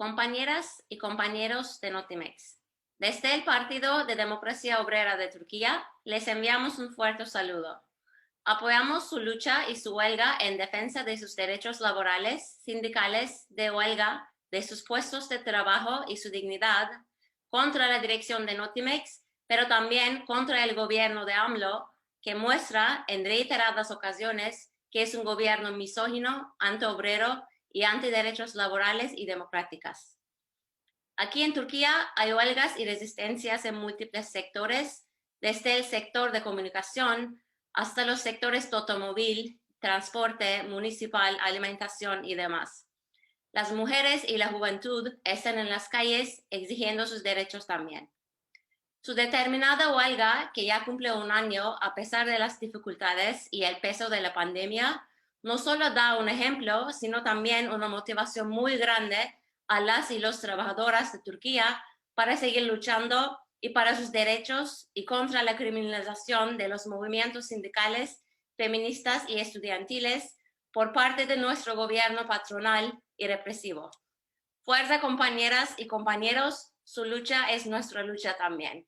compañeras y compañeros de Notimex. Desde el Partido de Democracia Obrera de Turquía, les enviamos un fuerte saludo. Apoyamos su lucha y su huelga en defensa de sus derechos laborales, sindicales, de huelga, de sus puestos de trabajo y su dignidad, contra la dirección de Notimex, pero también contra el gobierno de AMLO, que muestra en reiteradas ocasiones que es un gobierno misógino, antiobrero y antiderechos laborales y democráticas. Aquí en Turquía hay huelgas y resistencias en múltiples sectores, desde el sector de comunicación hasta los sectores de automóvil, transporte, municipal, alimentación y demás. Las mujeres y la juventud están en las calles exigiendo sus derechos también. Su determinada huelga, que ya cumple un año a pesar de las dificultades y el peso de la pandemia, no solo da un ejemplo, sino también una motivación muy grande a las y los trabajadoras de Turquía para seguir luchando y para sus derechos y contra la criminalización de los movimientos sindicales, feministas y estudiantiles por parte de nuestro gobierno patronal y represivo. Fuerza compañeras y compañeros, su lucha es nuestra lucha también.